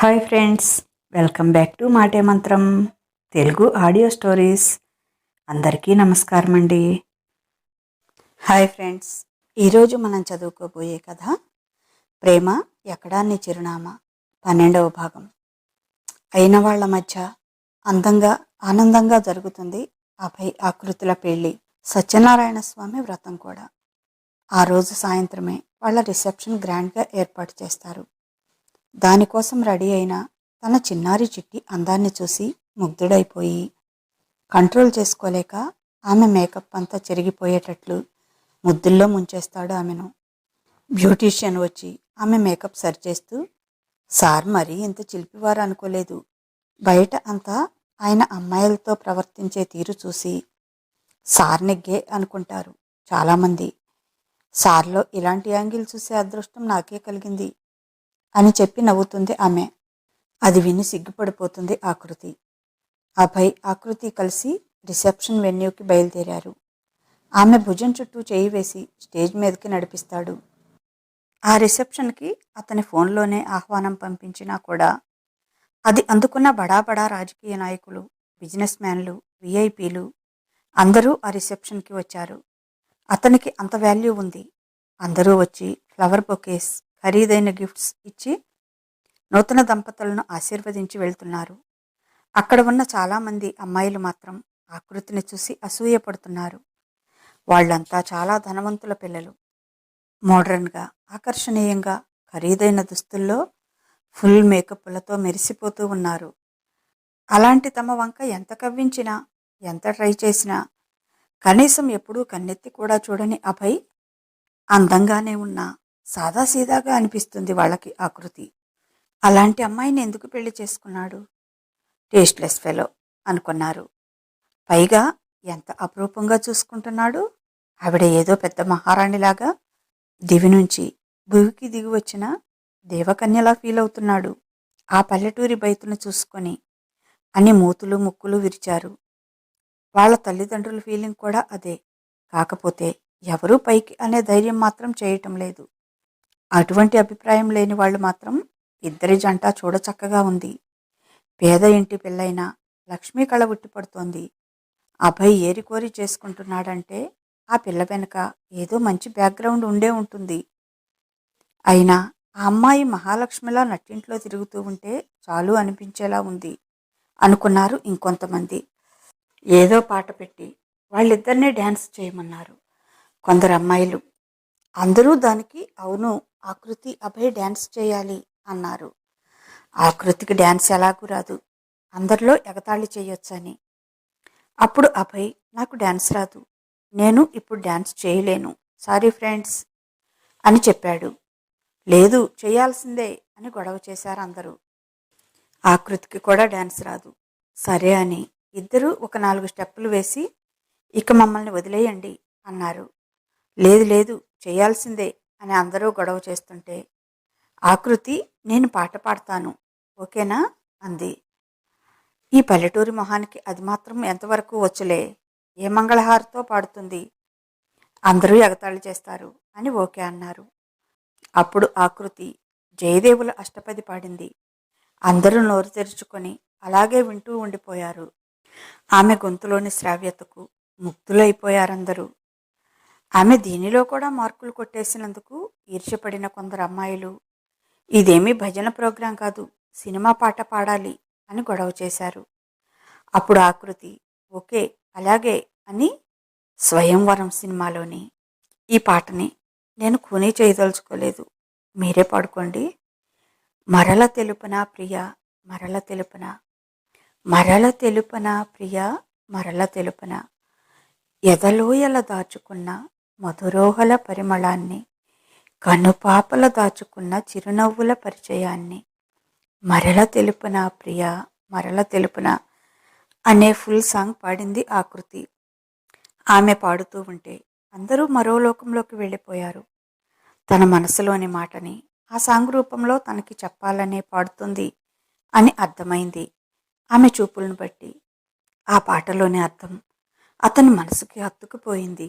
Hi friends welcome back to Maate Mantram Telugu audio stories. అందరికీ నమస్కారం అండి. Hi friends ఈరోజు మనం చదువుకోబోయే కథ ప్రేమ ఎక్కడాన్ని చిరునామా? పన్నెండవ భాగం. అయిన వాళ్ళ మధ్య అందంగా ఆనందంగా జరుగుతుంది అభయ్ ఆకృతుల పెళ్ళి సత్యనారాయణ స్వామి వ్రతం కూడా. ఆ రోజు సాయంత్రమే వాళ్ళ రిసెప్షన్ గ్రాండ్గా ఏర్పాటు చేస్తారు. దానికోసం రెడీ అయిన తన చిన్నారి చిట్టి అందాన్ని చూసి ముగ్ధుడైపోయి కంట్రోల్ చేసుకోలేక ఆమె మేకప్ అంతా చెరిగిపోయేటట్లు ముద్దుల్లో ముంచేస్తాడు ఆమెను. బ్యూటీషియన్ వచ్చి ఆమె మేకప్ సరిచేస్తూ సార్ మరీ ఇంత చిలిపివారు అనుకోలేదు. బయట అంతా ఆయన అమ్మాయిలతో ప్రవర్తించే తీరు చూసి సార్ నెగ్గే అనుకుంటారు చాలామంది. సార్లో ఇలాంటి యాంగిల్ చూసే అదృష్టం నాకే కలిగింది. అని చెప్పి నవ్వుతుంది ఆమె. అది విని సిగ్గుపడిపోతుంది ఆకృతి అభయ్ ఆకృతి కలిసి రిసెప్షన్ వెన్యూకి బయలుదేరారు. ఆమె భుజం చుట్టూ చేయి వేసి స్టేజ్ మీదకి నడిపిస్తాడు. ఆ రిసెప్షన్కి అతని ఫోన్లోనే ఆహ్వానం పంపించినా కూడా అది అందుకున్న బడా బడా రాజకీయ నాయకులు బిజినెస్ మ్యాన్లు విఐపీలు అందరూ ఆ రిసెప్షన్కి వచ్చారు. అతనికి అంత వాల్యూ ఉంది. అందరూ వచ్చి ఫ్లవర్ బొకేస్ ఖరీదైన గిఫ్ట్స్ ఇచ్చి నూతన దంపతులను ఆశీర్వదించి వెళ్తున్నారు. అక్కడ ఉన్న చాలామంది అమ్మాయిలు మాత్రం ఆకృతిని చూసి అసూయపడుతున్నారు. వాళ్ళంతా చాలా ధనవంతుల పిల్లలు. మోడ్రన్గా ఆకర్షణీయంగా ఖరీదైన దుస్తుల్లో ఫుల్ మేకప్లతో మెరిసిపోతూ ఉన్నారు. అలాంటి తమ వంక ఎంత కవ్వించినా ఎంత ట్రై చేసినా కనీసం ఎప్పుడూ కన్నెత్తి కూడా చూడని అభయ్ అందంగానే ఉన్నా. సాదాసీదాగా అనిపిస్తుంది వాళ్ళకి ఆకృతి అలాంటి అమ్మాయిని ఎందుకు పెళ్ళి చేసుకున్నాడు? టేస్ట్లెస్ ఫెలో అనుకున్నారు. పైగా ఎంత అపురూపంగా చూసుకుంటున్నాడు? ఆవిడ ఏదో పెద్ద మహారాణిలాగా దివి నుంచి భూమికి దిగి వచ్చిన దేవకన్యలా ఫీల్ అవుతున్నాడు. ఆ పల్లెటూరి బయతును చూసుకొని అని మూతులు ముక్కులు విరిచారు. వాళ్ళ తల్లిదండ్రుల ఫీలింగ్ కూడా అదే. కాకపోతే ఎవరూ పైకి అనే ధైర్యం మాత్రం చేయటం లేదు. అటువంటి అభిప్రాయం లేని వాళ్ళు మాత్రం ఇద్దరి జంట చూడచక్కగా ఉంది. పేద ఇంటి పిల్లైన లక్ష్మీ కళ ఉట్టిపడుతోంది. అభయ్ ఏరికోరి చేసుకుంటున్నాడంటే ఆ పిల్ల వెనుక ఏదో మంచి బ్యాక్గ్రౌండ్ ఉండే ఉంటుంది. అయినా ఆ అమ్మాయి మహాలక్ష్మిలా నట్టింట్లో తిరుగుతూ ఉంటే చాలు అనిపించేలా ఉంది. అనుకున్నారు ఇంకొంతమంది. ఏదో పాట పెట్టి వాళ్ళిద్దరినీ డ్యాన్స్ చేయమన్నారు. కొందరు అమ్మాయిలు అందరూ దానికి అవును ఆకృతి అభయ్ డ్యాన్స్ చేయాలి అన్నారు. ఆకృతికి డ్యాన్స్ ఎలాగూ రాదు. అందరిలో ఎగతాళి చేయొచ్చని. అప్పుడు అభయ్ నాకు డ్యాన్స్ రాదు. నేను ఇప్పుడు డ్యాన్స్ చేయలేను. సారీ ఫ్రెండ్స్ అని చెప్పాడు. లేదు చేయాల్సిందే అని గొడవ చేశారు అందరూ. ఆకృతికి కూడా డ్యాన్స్ రాదు. సరే అని. ఇద్దరూ ఒక నాలుగు స్టెప్పులు వేసి ఇక మమ్మల్ని వదిలేయండి అన్నారు. లేదు లేదు చేయాల్సిందే అని అందరూ గొడవ చేస్తుంటే ఆకృతి నేను పాట పాడతాను ఓకేనా? అంది. ఈ పల్లెటూరి మొహానికి అది మాత్రం ఎంతవరకు వచ్చులే? ఏ మంగళహారతో పాడుతుంది? అందరూ ఎగతాళి చేస్తారు అని ఓకే అన్నారు. అప్పుడు ఆకృతి జయదేవుల అష్టపది పాడింది. అందరూ నోరు తెరుచుకొని అలాగే వింటూ ఉండిపోయారు. ఆమె గొంతులోని శ్రావ్యతకు ముగ్ధులైపోయారందరూ ఆమె దీనిలో కూడా మార్కులు కొట్టేసినందుకు ఈర్ష్యపడిన కొందరు అమ్మాయిలు ఇదేమీ భజన ప్రోగ్రాం కాదు సినిమా పాట పాడాలి అని గొడవ చేశారు. అప్పుడు ఆకృతి ఓకే అలాగే అని స్వయంవరం సినిమాలోని ఈ పాటని నేను కూనీ చేయదలుచుకోలేదు మీరే పాడుకోండి మరల తెలుపన ప్రియ మరల తెలుపన మరల తెలుపన ప్రియ మరల తెలుపన ఎదలోయల దాచుకున్న మధురోహల పరిమళాన్ని కనుపాపల దాచుకున్న చిరునవ్వుల పరిచయాన్ని. మరల తెలుపున ప్రియ మరల తెలుపున అనే ఫుల్ సాంగ్ పాడింది ఆకృతి ఆమె పాడుతూ ఉంటే అందరూ మరో లోకంలోకి వెళ్ళిపోయారు. తన మనసులోని మాటని ఆ సాంగ్ రూపంలో తనకి చెప్పాలనే పాడుతుంది అని అర్థమైంది. ఆమె చూపులను బట్టి ఆ పాటలోని అర్థం అతని మనసుకి హత్తుకుపోయింది.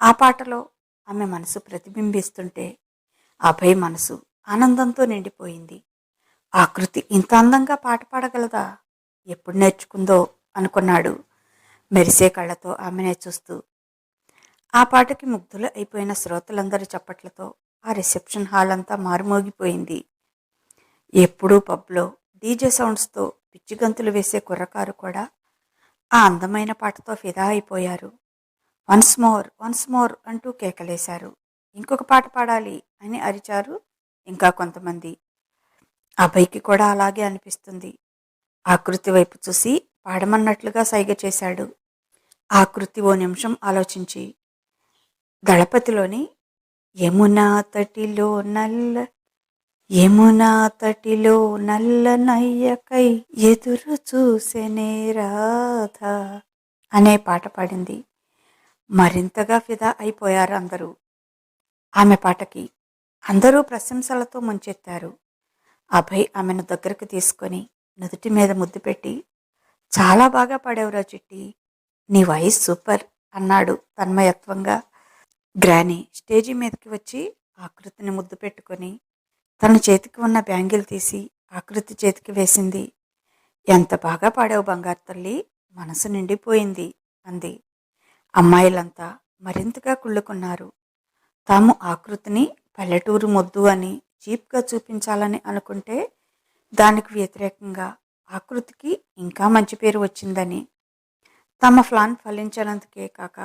ఆ పాటలో ఆమె మనసు ప్రతిబింబిస్తుంటే అభయ్ మనసు ఆనందంతో నిండిపోయింది. ఆకృతి ఇంత అందంగా పాట పాడగలదా? ఎప్పుడు నేర్చుకుందో అనుకున్నాడు. మెరిసే కళ్ళతో ఆమెనే చూస్తూ. ఆ పాటకి ముగ్ధులు అయిపోయిన శ్రోతలందరి చప్పట్లతో ఆ రిసెప్షన్ హాల్ అంతా మారుమోగిపోయింది. ఎప్పుడూ పబ్లో డీజే సౌండ్స్తో పిచ్చిగంతులు వేసే కుర్రకారు కూడా ఆ అందమైన పాటతో ఫిదా అయిపోయారు. వన్స్ మోర్ వన్స్ మోర్ అంటూ కేకలేశారు. ఇంకొక పాట పాడాలి అని అరిచారు ఇంకా కొంతమంది. అబ్బాయికి కూడా అలాగే అనిపిస్తుంది. ఆకృతి వైపు చూసి పాడమన్నట్లుగా సైగ చేశాడు. ఆకృతి ఓ నిమిషం ఆలోచించి దళపతిలోని యమునా తటిలో నల్ల యమునా తటిలో నల్ల నయ్యకై ఎదురు చూసెనే రాధ అనే పాట పాడింది. మరింతగా ఫిదా అయిపోయారు అందరూ. ఆమె పాటకి అందరూ ప్రశంసలతో ముంచెత్తారు. అభయ్ ఆమెను దగ్గరకు తీసుకొని నుదుటి మీద ముద్దు పెట్టి చాలా బాగా పాడేవురా చిట్టి నీ వాయిస్ సూపర్ అన్నాడు తన్మయత్వంగా. గ్రాని స్టేజీ మీదకి వచ్చి ఆకృతిని ముద్దు పెట్టుకొని తన చేతికి ఉన్న బ్యాంగిల్ తీసి ఆకృతి చేతికి వేసింది. ఎంత బాగా పాడావు బంగారు తల్లి మనసు నిండిపోయింది అంది. అమ్మాయిలంతా మరింతగా కుళ్ళుకున్నారు. తాము ఆకృతిని పల్లెటూరు మొద్దు అని చీప్గా చూపించాలని అనుకుంటే దానికి వ్యతిరేకంగా ఆకృతికి ఇంకా మంచి పేరు వచ్చిందని. తమ ప్లాన్ ఫలించనందుకే కాక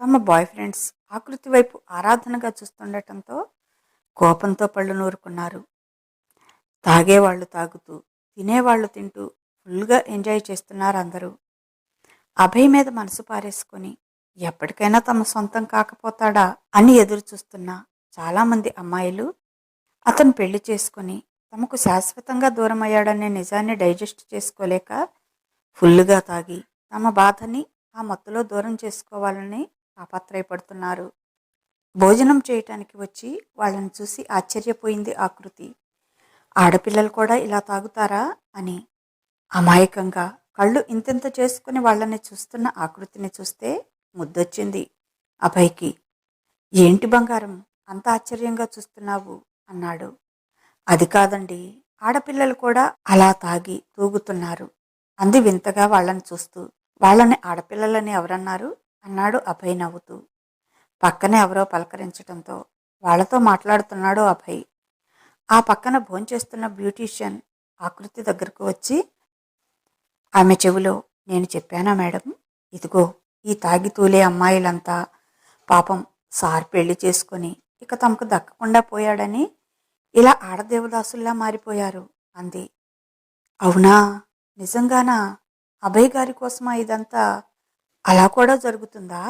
తమ బాయ్ ఫ్రెండ్స్ ఆకృతి వైపు ఆరాధనగా చూస్తుండటంతో కోపంతో పళ్ళు నూరుకున్నారు. తాగేవాళ్ళు తాగుతూ తినేవాళ్ళు తింటూ ఫుల్గా ఎంజాయ్ చేస్తున్నారు అందరూ. అభయ్ మీద మనసు పారేసుకొని ఎప్పటికైనా తమ సొంతం కాకపోతాడా అని ఎదురు చూస్తున్న చాలామంది అమ్మాయిలు అతను పెళ్ళి చేసుకుని తమకు శాశ్వతంగా దూరం అయ్యాడనే నిజాన్ని డైజెస్ట్ చేసుకోలేక ఫుల్లుగా తాగి తమ బాధని ఆ మత్తులో దూరం చేసుకోవాలని తాపత్రయపడుతున్నారు భోజనం చేయటానికి వచ్చి వాళ్ళని చూసి ఆశ్చర్యపోయింది ఆకృతి ఆడపిల్లలు కూడా ఇలా తాగుతారా అని అమాయకంగా కళ్ళు ఇంతింత చేసుకుని వాళ్ళని చూస్తున్న ఆకృతిని చూస్తే ముద్దొచ్చింది. అభయ్కి ఏంటి బంగారం? అంత ఆశ్చర్యంగా చూస్తున్నావు అన్నాడు. అది కాదండి ఆడపిల్లలు కూడా అలా తాగి తూగుతున్నారు. అంది వింతగా వాళ్ళని చూస్తూ. వాళ్ళని ఆడపిల్లలని ఎవరన్నారు? అన్నాడు అభయ్ నవ్వుతూ. పక్కనే ఎవరో పలకరించడంతో వాళ్ళతో మాట్లాడుతున్నాడు అభయ్. ఆ పక్కన భోంచేస్తున్న బ్యూటీషియన్ ఆకృతి దగ్గరకు వచ్చి ఆమె చెవిలో నేను చెప్పానా మేడం? ఇదిగో ఈ తాగితూలే అమ్మాయిలంతా పాపం సార్ పెళ్ళి చేసుకొని ఇక తమకు దక్కకుండా పోయాడని ఇలా ఆడదేవదాసుల్లా మారిపోయారు అంది. అవునా? నిజంగానా? అభయ్ గారి కోసమా ఇదంతా? అలా కూడా జరుగుతుందా?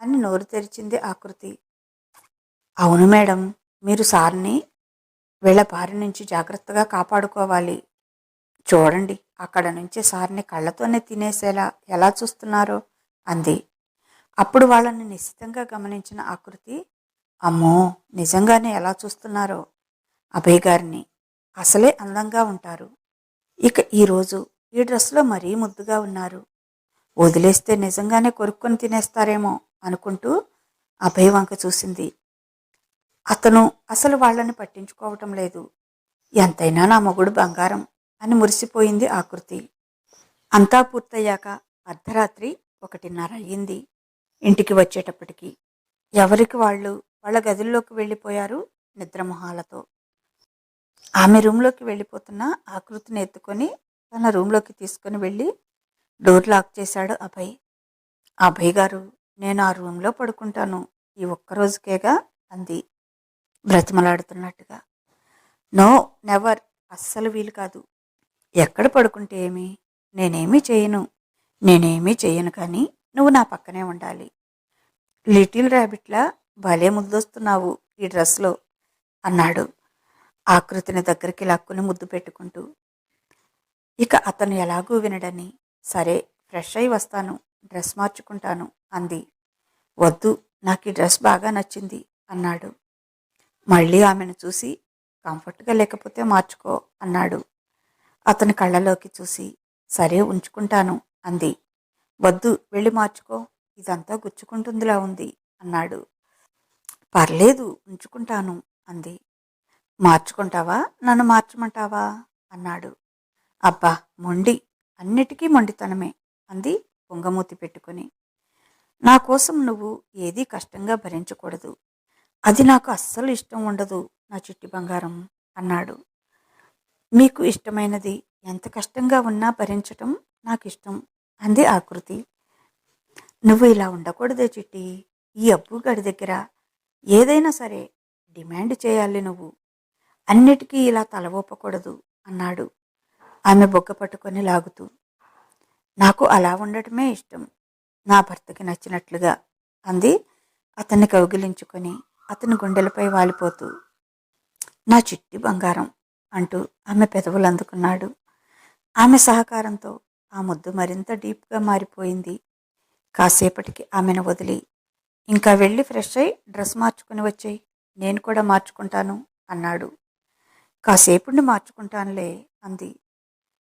అని నోరు తెరిచింది ఆకృతి అవును మేడం మీరు సార్ని వీళ్ళ బారి నుంచి జాగ్రత్తగా కాపాడుకోవాలి. చూడండి అక్కడ నుంచి సార్ని కళ్ళతోనే తినేసేలా ఎలా చూస్తున్నారో. అంది. అప్పుడు వాళ్ళని నిశ్చితంగా గమనించిన ఆకృతి అమ్మో నిజంగానే ఎలా చూస్తున్నారో? అభయ్ గారిని అసలే అందంగా ఉంటారు. ఇక ఈరోజు ఈ డ్రెస్లో మరీ ముద్దుగా ఉన్నారు. వదిలేస్తే నిజంగానే కొరుక్కొని తినేస్తారేమో అనుకుంటూ అభయ్ వంక చూసింది. అతను అసలు వాళ్ళని పట్టించుకోవటం లేదు. ఎంతైనా నా మొగుడు బంగారం అని మురిసిపోయింది ఆకృతి అంతా పూర్తయ్యాక అర్ధరాత్రి ఒకటిన్నర అయ్యింది. ఇంటికి వచ్చేటప్పటికి ఎవరికి వాళ్ళు వాళ్ళ గదుల్లోకి వెళ్ళిపోయారు నిద్రమొహాలతో ఆమె రూమ్లోకి వెళ్ళిపోతున్న ఆకృతిని ఎత్తుకొని తన రూమ్లోకి తీసుకొని వెళ్ళి డోర్ లాక్ చేశాడు అభయ్. అభయ్ గారు నేను ఆ రూమ్లో పడుకుంటాను. ఈ ఒక్క రోజుకేగా? అంది. బ్రతిమలాడుతున్నట్టుగా. No never. అస్సలు వీలు కాదు. ఎక్కడ పడుకుంటే ఏమి? నేనేమీ చేయను. నేనేమీ చేయను కానీ నువ్వు నా పక్కనే ఉండాలి. లిటిల్ ర్యాబిట్లా భలే ముద్దొస్తున్నావు ఈ డ్రెస్లో అన్నాడు ఆకృతిని దగ్గరికి లాక్కుని ముద్దు పెట్టుకుంటూ. ఇక అతను ఎలాగూ వినడని సరే ఫ్రెష్ అయి వస్తాను డ్రెస్ మార్చుకుంటాను అంది. వద్దు నాకు ఈ డ్రెస్ బాగా నచ్చింది అన్నాడు. మళ్ళీ ఆమెను చూసి కంఫర్ట్గా లేకపోతే మార్చుకో అన్నాడు. అతని కళ్ళలోకి చూసి సరే ఉంచుకుంటాను అంది. వద్దు వెళ్ళి మార్చుకో. ఇదంతా గుచ్చుకుంటుందిలా ఉంది అన్నాడు. పర్లేదు ఉంచుకుంటాను అంది. మార్చుకుంటావా? నన్ను మార్చమంటావా? అన్నాడు. అబ్బా మొండి. అన్నిటికీ మొండితనమే అంది పొంగమూతి పెట్టుకుని. నా కోసం నువ్వు ఏదీ కష్టంగా భరించకూడదు. అది నాకు అస్సలు ఇష్టం ఉండదు నా చిట్టి బంగారం అన్నాడు. మీకు ఇష్టమైనది ఎంత కష్టంగా ఉన్నా భరించటం నాకు ఇష్టం. అంది ఆకృతి నువ్వు ఇలా ఉండకూడదే చిట్టి. ఈ అప్పు గడి దగ్గర ఏదైనా సరే డిమాండ్ చేయాలి నువ్వు. అన్నిటికీ ఇలా తల ఊపకూడదు అన్నాడు. ఆమె బొగ్గ పట్టుకొని లాగుతూ. నాకు అలా ఉండటమే ఇష్టం. నా భర్తకి నచ్చినట్లుగా అంది. అతన్ని కౌగిలించుకొని అతని గుండెలపై వాలిపోతూ. నా చిట్టి బంగారం అంటూ ఆమె పెదవులు అందుకున్నాడు. ఆమె సహకారంతో ఆ ముద్దు మరింత డీప్గా మారిపోయింది. కాసేపటికి ఆమెను వదిలి ఇంకా వెళ్ళి ఫ్రెష్ అయి డ్రెస్ మార్చుకుని వచ్చేయి నేను కూడా మార్చుకుంటాను అన్నాడు. కాసేపుండి మార్చుకుంటానులే అంది.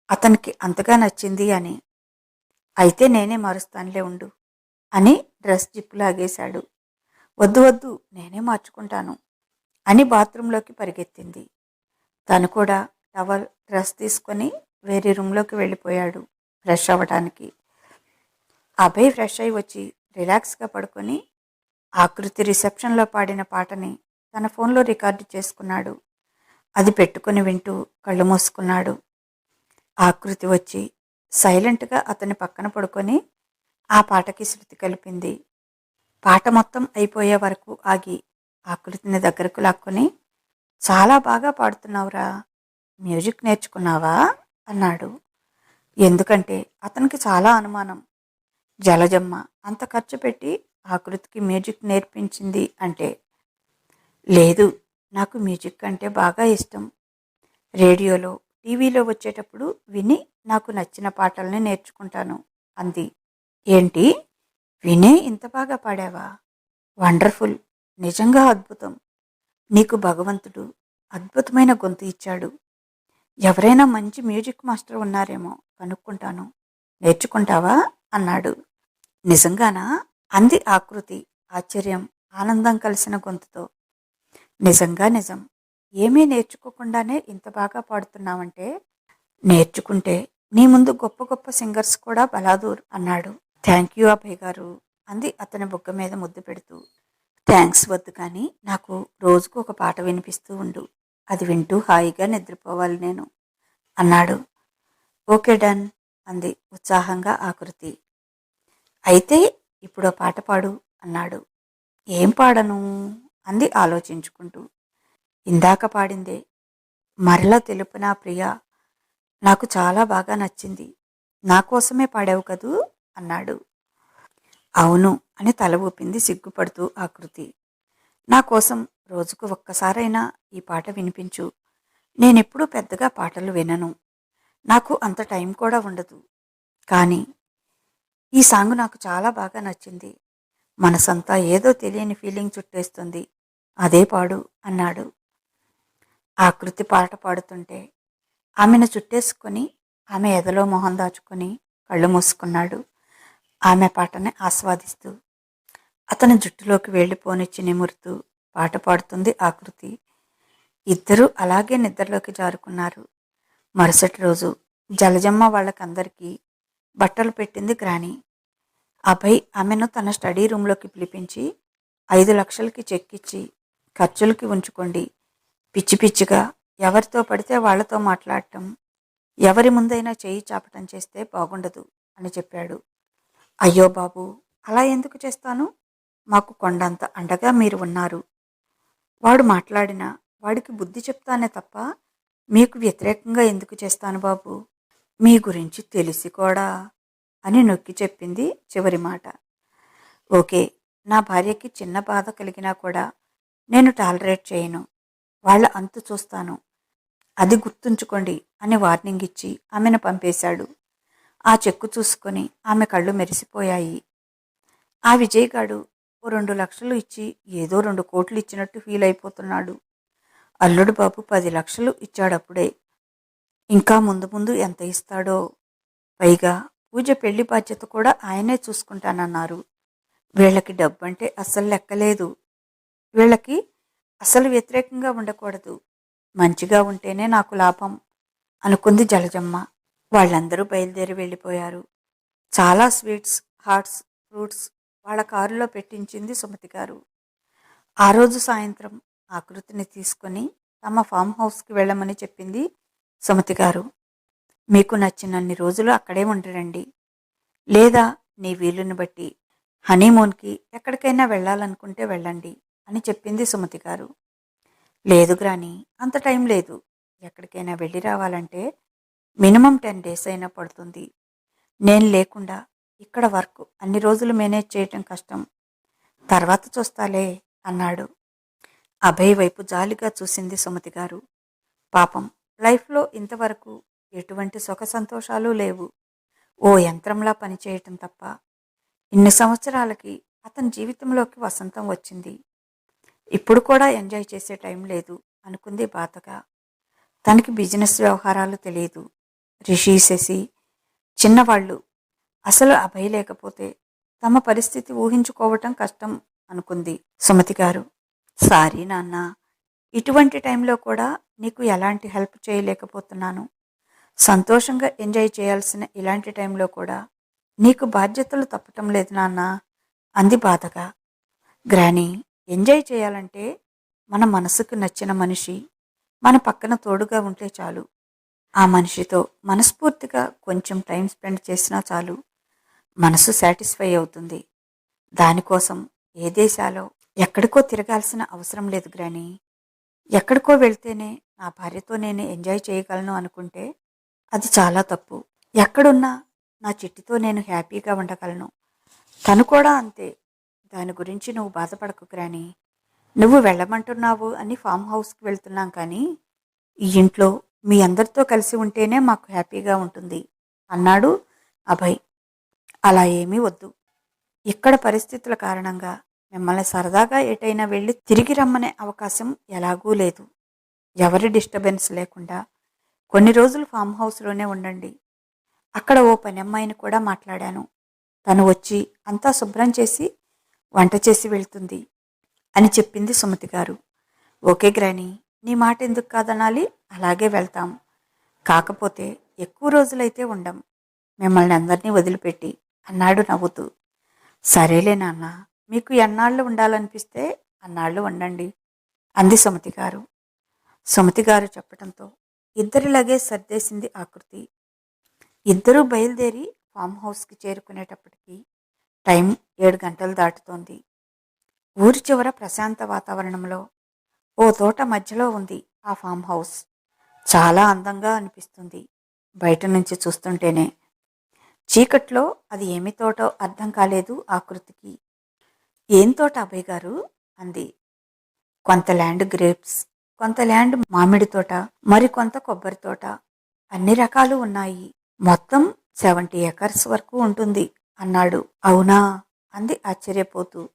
అతనికి అంతగా నచ్చింది అని. అయితే నేనే మారుస్తానులే ఉండు అని డ్రెస్ జిప్పు లాగేశాడు. వద్దు వద్దు నేనే మార్చుకుంటాను అని బాత్రూంలోకి పరిగెత్తింది. తను కూడా టవల్ డ్రెస్ తీసుకొని వేరే రూమ్లోకి వెళ్ళిపోయాడు. ఫ్రెష్ అవ్వడానికి అభయ్ ఫ్రెష్ అయి వచ్చి రిలాక్స్గా పడుకొని ఆకృతి రిసెప్షన్లో పాడిన పాటని తన ఫోన్లో రికార్డు చేసుకున్నాడు. అది పెట్టుకుని వింటూ కళ్ళు మూసుకున్నాడు. ఆకృతి వచ్చి సైలెంట్గా అతని పక్కన పడుకొని ఆ పాటకి శృతి కలిపింది. పాట మొత్తం అయిపోయే వరకు ఆగి ఆకృతిని దగ్గరకు లాక్కొని చాలా బాగా పాడుతున్నావురా. మ్యూజిక్ నేర్చుకున్నావా? అన్నాడు. ఎందుకంటే అతనికి చాలా అనుమానం. జలజమ్మ అంత ఖర్చు పెట్టి ఆకృతికి మ్యూజిక్ నేర్పించింది అంటే లేదు నాకు మ్యూజిక్ అంటే బాగా ఇష్టం. రేడియోలో టీవీలో వచ్చేటప్పుడు విని నాకు నచ్చిన పాటల్ని నేర్చుకుంటాను అంది. ఏంటి? వినే ఇంత బాగా పాడావా? వండర్ఫుల్ నిజంగా అద్భుతం. నీకు భగవంతుడు అద్భుతమైన గొంతు ఇచ్చాడు. ఎవరైనా మంచి మ్యూజిక్ మాస్టర్ ఉన్నారేమో కనుక్కుంటాను. నేర్చుకుంటావా? అన్నాడు. నిజంగానా? అంది ఆకృతి ఆశ్చర్యం ఆనందం కలిసిన గొంతుతో. నిజంగా నిజం. ఏమీ నేర్చుకోకుండానే ఇంత బాగా పాడుతున్నావంటే? నేర్చుకుంటే నీ ముందు గొప్ప గొప్ప సింగర్స్ కూడా బలాదూర్ అన్నాడు. థ్యాంక్ యూ అభయ్ గారు అంది అతని బుగ్గ మీద ముద్దు పెడుతూ. థ్యాంక్స్ వద్దు కానీ నాకు రోజుకు ఒక పాట వినిపిస్తూ ఉండు. అది వింటూ హాయిగా నిద్రపోవాలి నేను అన్నాడు. ఓకే డన్ అంది ఉత్సాహంగా ఆకృతి. అయితే ఇప్పుడు పాట పాడు అన్నాడు. ఏం పాడను అంది ఆలోచించుకుంటూ. ఇందాక పాడిందే. మరలా తెలుపు నా ప్రియ. నాకు చాలా బాగా నచ్చింది. నా కోసమే పాడావు కదూ అన్నాడు. అవును అని తల ఊపింది సిగ్గుపడుతూ ఆకృతి. నా కోసం రోజుకు ఒక్కసారైనా ఈ పాట వినిపించు. నేనెప్పుడూ పెద్దగా పాటలు వినను. నాకు అంత టైం కూడా ఉండదు. కానీ ఈ సాంగ్ నాకు చాలా బాగా నచ్చింది. మనసంతా ఏదో తెలియని ఫీలింగ్ చుట్టేస్తుంది. అదే పాడు అన్నాడు. ఆకృతి పాట పాడుతుంటే ఆమెను చుట్టేసుకొని ఆమె ఎదలో మొహం దాచుకొని కళ్ళు మూసుకున్నాడు. ఆమె పాటని ఆస్వాదిస్తూ అతని జుట్టులోకి వెళ్ళిపోనిచ్చి నిమురుతూ పాట పాడుతుంది ఆకృతి ఇద్దరూ అలాగే నిద్రలోకి జారుకున్నారు. మరుసటి రోజు జలజమ్మ వాళ్ళకందరికీ బట్టలు పెట్టింది గ్రాని. అభయ్ ఆమెను తన స్టడీ రూమ్లోకి పిలిపించి ఐదు లక్షలకి చెక్ ఇచ్చి ఖర్చులకి ఉంచుకోండి. పిచ్చి పిచ్చిగా ఎవరితో పడితే వాళ్ళతో మాట్లాడటం ఎవరి ముందైనా చేయి చాపటం చేస్తే బాగుండదు అని చెప్పాడు. అయ్యో బాబు అలా ఎందుకు చేస్తాను? మాకు కొండంత అండగా మీరు ఉన్నారు. వాడు మాట్లాడినా వాడికి బుద్ధి చెప్తానే తప్ప మీకు వ్యతిరేకంగా ఎందుకు చేస్తాను బాబు? మీ గురించి తెలిసి కూడా అని నొక్కి చెప్పింది చివరి మాట. ఓకే నా భార్యకి చిన్న బాధ కలిగినా కూడా నేను టాలరేట్ చేయను. వాళ్ళ అంతు చూస్తాను. అది గుర్తుంచుకోండి అని వార్నింగ్ ఇచ్చి ఆమెను పంపేశాడు. ఆ చెక్కు చూసుకొని ఆమె కళ్ళు మెరిసిపోయాయి. ఆ విజయగాడు ఓ రెండు లక్షలు ఇచ్చి ఏదో రెండు కోట్లు ఇచ్చినట్టు ఫీల్ అయిపోతున్నాడు. అల్లుడు బాబు పది లక్షలు ఇచ్చాడప్పుడే. ఇంకా ముందు ముందు ఎంత ఇస్తాడో. పైగా పూజ పెళ్ళి బాధ్యత కూడా ఆయనే చూసుకుంటానన్నారు. వీళ్ళకి డబ్బంటే అస్సలు లెక్కలేదు. వీళ్ళకి అసలు వ్యతిరేకంగా ఉండకూడదు. మంచిగా ఉంటేనే నాకు లాభం అనుకుంది జలజమ్మ. వాళ్ళందరూ బయలుదేరి వెళ్ళిపోయారు. చాలా స్వీట్స్ హాట్స్ ఫ్రూట్స్ వాళ్ళ కారులో పెట్టించింది సుమతి గారు. ఆ రోజు సాయంత్రం ఆకృతిని తీసుకొని తమ ఫామ్ హౌస్కి వెళ్ళమని చెప్పింది సుమతి గారు. మీకు నచ్చినన్ని రోజులు అక్కడే ఉండరండి. లేదా నీ వీలుని బట్టి హనీమూన్కి ఎక్కడికైనా వెళ్ళాలనుకుంటే వెళ్ళండి అని చెప్పింది సుమతి గారు. లేదు గ్రాని అంత టైం లేదు. ఎక్కడికైనా వెళ్ళి రావాలంటే మినిమం టెన్ డేస్ అయినా పడుతుంది. నేను లేకుండా ఇక్కడ వర్క్ అన్ని రోజులు మేనేజ్ చేయటం కష్టం. తర్వాత చూస్తాలే అన్నాడు. అభయ్ వైపు జాలిగా చూసింది సుమతి గారు. పాపం లైఫ్లో ఇంతవరకు ఎటువంటి సుఖ సంతోషాలు లేవు. ఓ యంత్రంలా పనిచేయటం తప్ప. ఇన్ని సంవత్సరాలకి అతని జీవితంలోకి వసంతం వచ్చింది. ఇప్పుడు కూడా ఎంజాయ్ చేసే టైం లేదు అనుకుంది బాధగా. తనకి బిజినెస్ వ్యవహారాలు తెలియదు. రిషి శశి చిన్నవాళ్ళు అసలు అభయ లేకపోతే తమ పరిస్థితి ఊహించుకోవటం కష్టం అనుకుంది సుమతి గారు. సారీ నాన్న ఇటువంటి టైంలో కూడా నీకు ఎలాంటి హెల్ప్ చేయలేకపోతున్నాను. సంతోషంగా ఎంజాయ్ చేయాల్సిన ఇలాంటి టైంలో కూడా నీకు బాధ్యతలు తప్పటం లేదు నాన్న అంది బాధగా. గ్రాని ఎంజాయ్ చేయాలంటే మన మనసుకు నచ్చిన మనిషి మన పక్కన తోడుగా ఉంటే చాలు. ఆ మనిషితో మనస్ఫూర్తిగా కొంచెం టైం స్పెండ్ చేసినా చాలు. మనసు సాటిస్ఫై అవుతుంది. దానికోసం ఏ దేశాలో ఎక్కడికో తిరగాల్సిన అవసరం లేదు గ్రాని. ఎక్కడికో వెళ్తేనే నా భార్యతో నేను ఎంజాయ్ చేయగలను అనుకుంటే అది చాలా తప్పు. ఎక్కడున్నా నా చిట్టితో నేను హ్యాపీగా ఉండగలను. తను కూడా అంతే. దాని గురించి నువ్వు బాధపడకు గ్రాని. నువ్వు వెళ్ళమంటున్నావు అని ఫామ్ హౌస్కి వెళ్తున్నాం కానీ ఈ ఇంట్లో మీ అందరితో కలిసి ఉంటేనే మాకు హ్యాపీగా ఉంటుంది. అన్నాడు అభయ్. అలా ఏమీ వద్దు. ఇక్కడ పరిస్థితుల కారణంగా మిమ్మల్ని సరదాగా ఎటైనా వెళ్ళి తిరిగి రమ్మనే అవకాశం ఎలాగూ లేదు. ఎవరి డిస్టర్బెన్స్ లేకుండా కొన్ని రోజులు ఫామ్ హౌస్లోనే ఉండండి. అక్కడ ఓ పని అమ్మాయిని కూడా మాట్లాడాను. తను వచ్చి అంతా శుభ్రం చేసి వంట చేసి వెళ్తుంది అని చెప్పింది సుమతి గారు. ఓకే గ్రాని నీ మాట ఎందుకు కాదనాలి? అలాగే వెళ్తాం. కాకపోతే ఎక్కువ రోజులైతే ఉండం. మిమ్మల్ని అందరినీ వదిలిపెట్టి అన్నాడు నవ్వుతూ. సరేలే నాన్న మీకు ఎన్నాళ్ళు ఉండాలనిపిస్తే అన్నాళ్ళు ఉండండి అంది సుమతి గారు. సుమతి గారు చెప్పడంతో ఇద్దరిలాగే సర్దేసింది ఆకృతి ఇద్దరూ బయలుదేరి ఫామ్ హౌస్కి చేరుకునేటప్పటికి టైం ఏడు గంటలు దాటుతోంది. ఊరి చివర ప్రశాంత వాతావరణంలో ఓ తోట మధ్యలో ఉంది ఆ ఫామ్ హౌస్. చాలా అందంగా అనిపిస్తుంది బయట నుంచి చూస్తుంటేనే. చీకట్లో అది ఏమి తోటో అర్థం కాలేదు ఆకృతికి ఏం తోట అభయ్ గారు? అంది. కొంత ల్యాండ్ గ్రేప్స్. కొంత ల్యాండ్ మామిడి తోట. మరి కొంత కొబ్బరి తోట. అన్ని రకాలు ఉన్నాయి. మొత్తం సెవెంటీ ఎకర్స్ వరకు ఉంటుంది. అన్నాడు. అవునా? అంది ఆశ్చర్యపోతూ.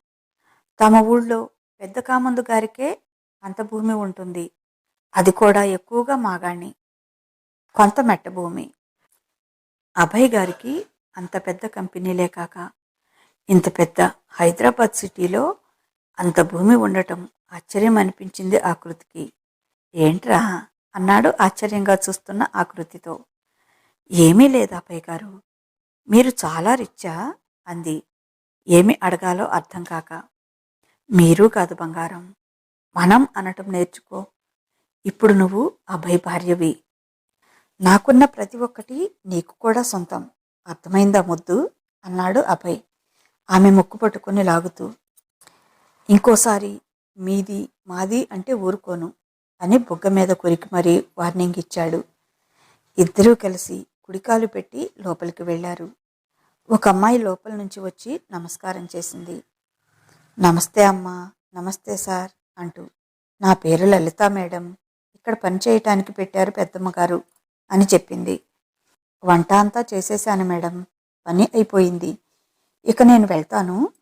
తమ ఊళ్ళో పెద్ద కామందు గారికే అంత భూమి ఉంటుంది. అది కూడా ఎక్కువగా మాగాణి. కొంత మెట్ట భూమి. అభయ్ గారికి అంత పెద్ద కంపెనీలే కాక ఇంత పెద్ద హైదరాబాద్ సిటీలో అంత భూమి ఉండటం ఆశ్చర్యం అనిపించింది ఆకృతికి ఏంట్రా? అన్నాడు ఆశ్చర్యంగా చూస్తున్న ఆకృతితో ఏమీ లేదు అభయ్ గారు. మీరు చాలా రిచ్చా? అంది. ఏమి అడగాలో అర్థం కాక. మీరు కాదు బంగారం. మనం అనటం నేర్చుకో. ఇప్పుడు నువ్వు అభయ్ భార్యవి. నాకున్న ప్రతి ఒక్కటి నీకు కూడా సొంతం. అర్థమైందా ముద్దు? అన్నాడు అభయ్. ఆమె ముక్కు పట్టుకొని లాగుతూ ఇంకోసారి మీది మాది అంటే ఊరుకోను అని బుగ్గ మీద కొరికి మరీ వార్నింగ్ ఇచ్చాడు. ఇద్దరూ కలిసి కుడికాలు పెట్టి లోపలికి వెళ్ళారు. ఒక అమ్మాయి లోపల నుంచి వచ్చి నమస్కారం చేసింది. నమస్తే అమ్మా నమస్తే సార్ అంటూ నా పేరు లలిత మేడం. ఇక్కడ పని చేయటానికి పెట్టారు పెద్దమ్మగారు అని చెప్పింది. వంట అంతా చేసేసాను మేడం. పని అయిపోయింది. ఇక నేను వెళ్తాను.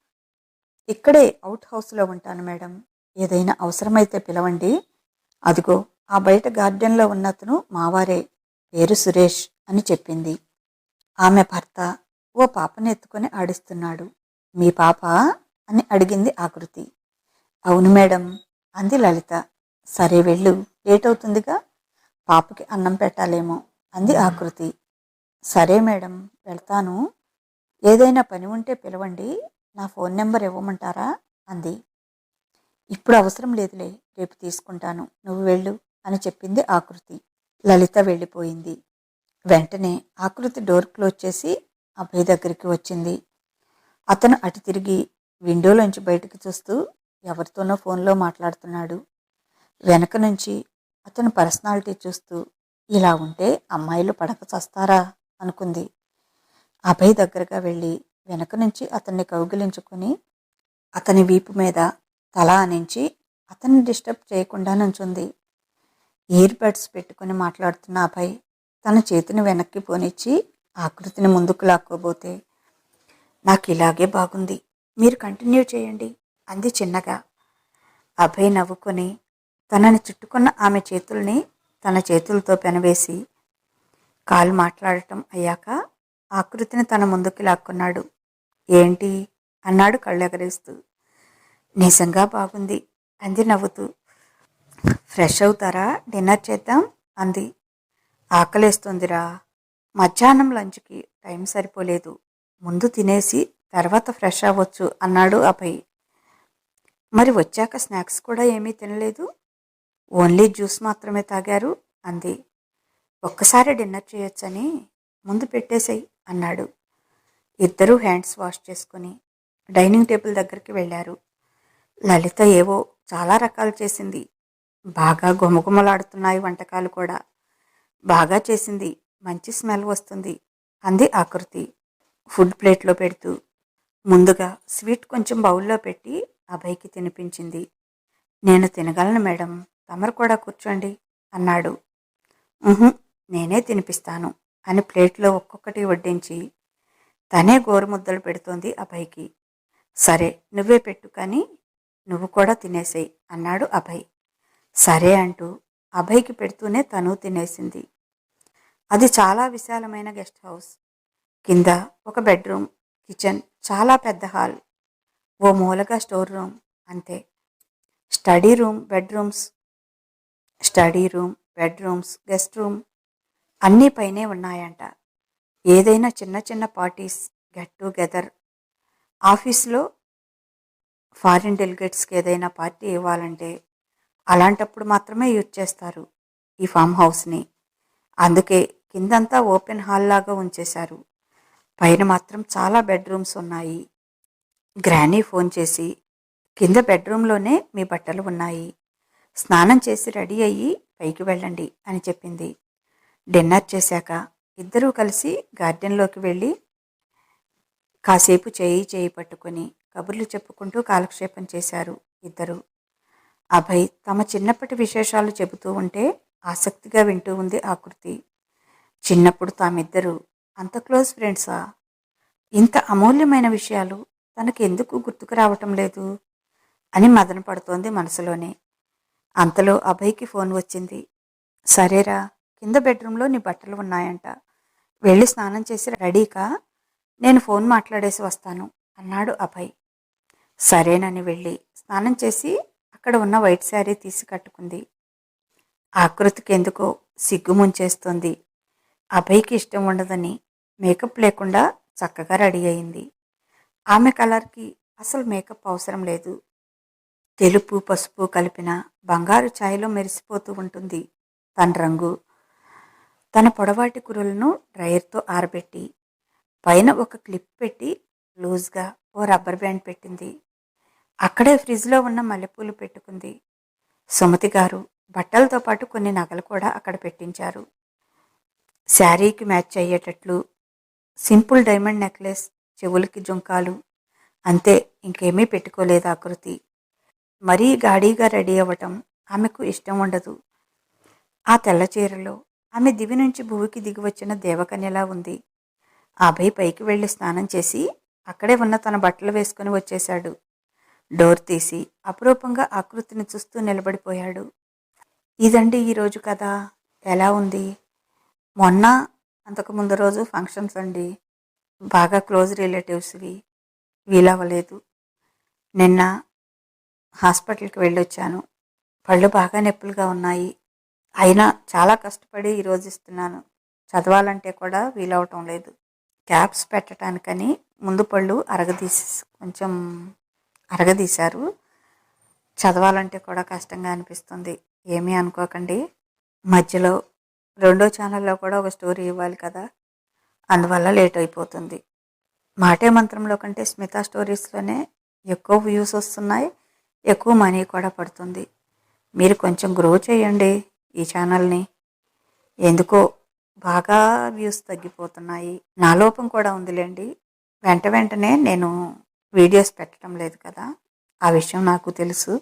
ఇక్కడే అవుట్ హౌస్లో ఉంటాను మేడం. ఏదైనా అవసరమైతే పిలవండి. అదిగో ఆ బయట గార్డెన్లో ఉన్న అతను మావారే. పేరు సురేష్ అని చెప్పింది. ఆమె భర్త ఓ పాపని ఎత్తుకొని ఆడిస్తున్నాడు. మీ పాప? అని అడిగింది ఆకృతి అవును మేడం. అంది లలిత. సరే వెళ్ళు. లేట్ అవుతుందిగా? పాపకి అన్నం పెట్టాలేమో అంది ఆకృతి. సరే మేడం వెళ్తాను. ఏదైనా పని ఉంటే పిలవండి నా ఫోన్ నెంబర్ ఇవ్వమంటారా? అంది. ఇప్పుడు అవసరం లేదులే రేపు తీసుకుంటాను నువ్వు వెళ్ళు అని చెప్పింది ఆకృతి. లలిత వెళ్ళిపోయింది. వెంటనే ఆకృతి డోర్ క్లోజ్ చేసి అభయ్ దగ్గరికి వచ్చింది. అతను అటు తిరిగి విండోలోంచి బయటకు చూస్తూ ఎవరితోనో ఫోన్లో మాట్లాడుతున్నాడు. వెనక నుంచి అతను పర్సనాలిటీ చూస్తూ ఇలా ఉంటే అమ్మాయిలు పడక చస్తారా? అనుకుంది. అభయ్ దగ్గరగా వెళ్ళి వెనక నుంచి అతన్ని కౌగిలించుకొని అతని వీపు మీద తల అనించి అతన్ని డిస్టర్బ్ చేయకుండా నుంచుంది. ఇయర్ బడ్స్ పెట్టుకుని మాట్లాడుతున్న అభయ్ తన చేతిని వెనక్కి పోనిచ్చి ఆకృతిని ముందుకు లాక్కోబోతే నాకు ఇలాగే బాగుంది. మీరు కంటిన్యూ చేయండి అంది చిన్నగా. అభయ్ నవ్వుకొని తనని చుట్టుకున్న ఆమె చేతుల్ని తన చేతులతో పెనవేసి కాలు మాట్లాడటం అయ్యాక ఆకృతిని తన ముందుకు లాక్కున్నాడు. ఏంటి? అన్నాడు కళ్ళెగరేస్తూ. నిజంగా బాగుంది అంది నవ్వుతూ. ఫ్రెష్ అవుతారా? డిన్నర్ చేద్దాం అంది. ఆకలేస్తుందిరా. మధ్యాహ్నం లంచ్కి టైం సరిపోలేదు. ముందు తినేసి తర్వాత ఫ్రెష్ అవ్వచ్చు అన్నాడు అభయ్. మరి వచ్చాక స్నాక్స్ కూడా ఏమీ తినలేదు? ఓన్లీ జ్యూస్ మాత్రమే తాగారు అంది. ఒక్కసారి డిన్నర్ చేయొచ్చని ముందు పెట్టేశాయి అన్నాడు. ఇద్దరూ హ్యాండ్స్ వాష్ చేసుకుని డైనింగ్ టేబుల్ దగ్గరికి వెళ్ళారు. లలిత ఏవో చాలా రకాలు చేసింది. బాగా గుమగుమలాడుతున్నాయి వంటకాలు కూడా. బాగా చేసింది. మంచి స్మెల్ వస్తుంది అంది ఆకృతి. ఫుడ్ ప్లేట్లో పెడుతూ ముందుగా స్వీట్ కొంచెం బౌల్లో పెట్టి అభయ్కి తినిపించింది. నేను తినగలను మేడం. తమరు కూడా కూర్చోండి అన్నాడు. నేనే తినిపిస్తాను అని ప్లేట్లో ఒక్కొక్కటి వడ్డించి తనే గోరుముద్దలు పెడుతోంది అభయ్కి. సరే నువ్వే పెట్టు కానీ నువ్వు కూడా తినేసేయి అన్నాడు అభయ్. సరే అంటూ అభయ్కి పెడుతూనే తను తినేసింది. అది చాలా విశాలమైన గెస్ట్ హౌస్. కింద ఒక బెడ్రూమ్ కిచెన్ చాలా పెద్ద హాల్ ఓ మూలగా స్టోర్ రూమ్ అంతే. Study room bedrooms study room bedrooms guest room అన్నీ పైనే ఉన్నాయంట. ఏదైనా చిన్న చిన్న పార్టీస్ గెట్ టుగెదర్. ఆఫీస్లో ఫారిన్ డెలిగేట్స్కి ఏదైనా పార్టీ ఇవ్వాలంటే అలాంటప్పుడు మాత్రమే యూజ్ చేస్తారు ఈ ఫామ్ హౌస్ని. అందుకే కిందంతా ఓపెన్ హాల్ లాగా ఉంచేశారు. పైన మాత్రం చాలా బెడ్రూమ్స్ ఉన్నాయి. గ్రానీ ఫోన్ చేసి కింద బెడ్రూమ్లోనే మీ బట్టలు ఉన్నాయి. స్నానం చేసి రెడీ అయ్యి పైకి వెళ్ళండి అని చెప్పింది. డిన్నర్ చేశాక ఇద్దరూ కలిసి గార్డెన్లోకి వెళ్ళి కాసేపు చేయి చేయి పట్టుకొని కబుర్లు చెప్పుకుంటూ కాలక్షేపం చేశారు ఇద్దరు. అభయ్ తమ చిన్నప్పటి విశేషాలు చెబుతూ ఉంటే ఆసక్తిగా వింటూ ఉంది ఆకృతి చిన్నప్పుడు తామిద్దరూ అంత క్లోజ్ ఫ్రెండ్సా? ఇంత అమూల్యమైన విషయాలు తనకు ఎందుకు గుర్తుకు రావటం లేదు? అని మదన పడుతోంది మనసులోనే. అంతలో అభయ్కి ఫోన్ వచ్చింది. సరేరా కింద బెడ్రూమ్లో నీ బట్టలు ఉన్నాయంట. వెళ్ళి స్నానం చేసి రెడీకా? నేను ఫోన్ మాట్లాడేసి వస్తాను అన్నాడు అభయ్. సరేనని వెళ్ళి స్నానం చేసి అక్కడ ఉన్న వైట్ శారీ తీసి కట్టుకుంది. ఆకృతికి ఎందుకో సిగ్గు ముంచేస్తుంది. అభయ్కి ఇష్టం ఉండదని మేకప్ లేకుండా చక్కగా రెడీ అయింది. ఆమె కలర్కి అసలు మేకప్ అవసరం లేదు. తెలుపు పసుపు కలిపిన బంగారు ఛాయలో మెరిసిపోతూ ఉంటుంది తన రంగు. తన పొడవాటి కురులను డ్రయర్తో ఆరబెట్టి పైన ఒక క్లిప్ పెట్టి లూజ్గా ఓ రబ్బర్ బ్యాండ్ పెట్టింది. అక్కడే ఫ్రిడ్జ్లో ఉన్న మల్లెపూలు పెట్టుకుంది. సుమతి గారు బట్టలతో పాటు కొన్ని నగలు కూడా అక్కడ పెట్టించారు. శారీకి మ్యాచ్ అయ్యేటట్లు సింపుల్ డైమండ్ నెక్లెస్ చెవులకి జుంకాలు అంతే ఇంకేమీ పెట్టుకోలేదు ఆకృతి మరీ గాడీగా రెడీ అవ్వటం ఆమెకు ఇష్టం ఉండదు. ఆ తెల్ల చీరలో ఆమె దివి నుంచి భూమికి దిగి వచ్చిన దేవకన్యలా ఉంది. అభయ్ పైకి వెళ్ళి స్నానం చేసి అక్కడే ఉన్న తన బట్టలు వేసుకుని వచ్చేశాడు. డోర్ తీసి అపురూపంగా ఆకృతిని చూస్తూ నిలబడిపోయాడు. ఇదండి ఈరోజు కదా ఎలా ఉంది? మొన్న అంతకు ముందు రోజు ఫంక్షన్స్ అండి. బాగా క్లోజ్ రిలేటివ్స్వి. వీలవ్వలేదు. నిన్న హాస్పిటల్కి వెళ్ళొచ్చాను. పళ్ళు బాగా నొప్పులుగా ఉన్నాయి. అయినా చాలా కష్టపడి ఈరోజు ఇస్తున్నాను. చదవాలంటే కూడా వీలవటం లేదు. క్యాప్స్ పెట్టడానికని ముందు పళ్ళు అరగదీసి కొంచెం అరగదీశారు. చదవాలంటే కూడా కష్టంగా అనిపిస్తుంది. ఏమీ అనుకోకండి. మధ్యలో రెండో ఛానల్లో కూడా ఒక స్టోరీ ఇవ్వాలి కదా? అందువల్ల లేట్ అయిపోతుంది. మాటే మంత్రంలో కంటే స్మిత స్టోరీస్లోనే ఎక్కువ వ్యూస్ వస్తున్నాయి. ఎక్కువ మనీ కూడా పడుతుంది. మీరు కొంచెం గ్రో చేయండి ఈ ఛానల్ని. ఎందుకో బాగా వ్యూస్ తగ్గిపోతున్నాయి. నా లోపం కూడా ఉందిలేండి. వెంట వెంటనే నేను వీడియోస్ పెట్టడం లేదు కదా. ఆ విషయం నాకు తెలుసు.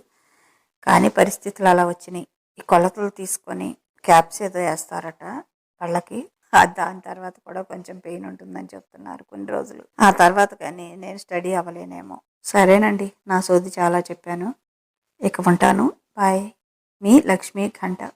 కానీ పరిస్థితులు అలా వచ్చినాయి. ఈ కొలతలు తీసుకొని క్యాప్స్ ఏదో వేస్తారట వాళ్ళకి. దాని తర్వాత కూడా కొంచెం పెయిన్ ఉంటుందని చెప్తున్నారు కొన్ని రోజులు. ఆ తర్వాత కానీ నేను స్టడీ అవ్వలేనేమో. సరేనండి నా సోది చాలా చెప్పాను. ఇక ఉంటాను. బాయ్. మీ లక్ష్మీ ఘంట.